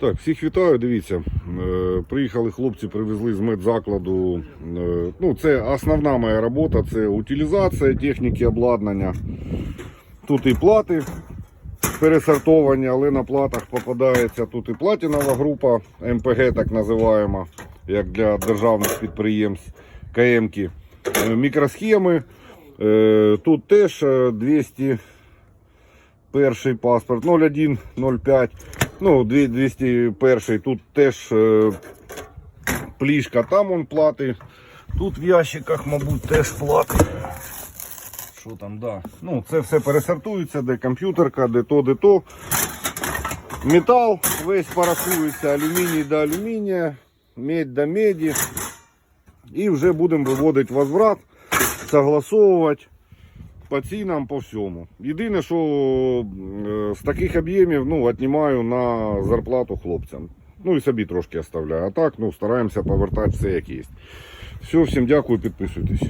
Так, всіх вітаю. Дивіться, е, приїхали хлопці, привезли з медзакладу. Е, ну, це основна моя робота, це утилізація техніки обладнання. Тут і плати пересортовані, але на платах попадається тут і платінова група, МПГ так називаємо, як для державних підприємств, КМки. Е, Мікросхеми. Тут теж е, 200 перший паспорт 01, 05, ну 201, тут теж е, плішка, там он плати. Тут в ящиках, мабуть, теж плати. Що там, да. Ну, це все пересортується, де комп'ютерка, де то, де то. Метал весь порахується, алюміній до алюмінія, медь до меді. І вже будемо виводити возврат, согласовувати по цінам, по всьому. Єдине, що з таких об'ємів ну, віднімаю на зарплату хлопцям. Ну і собі трошки оставляю. А так ну, стараємося повертати все як є. Все, всім дякую, підписуйтесь.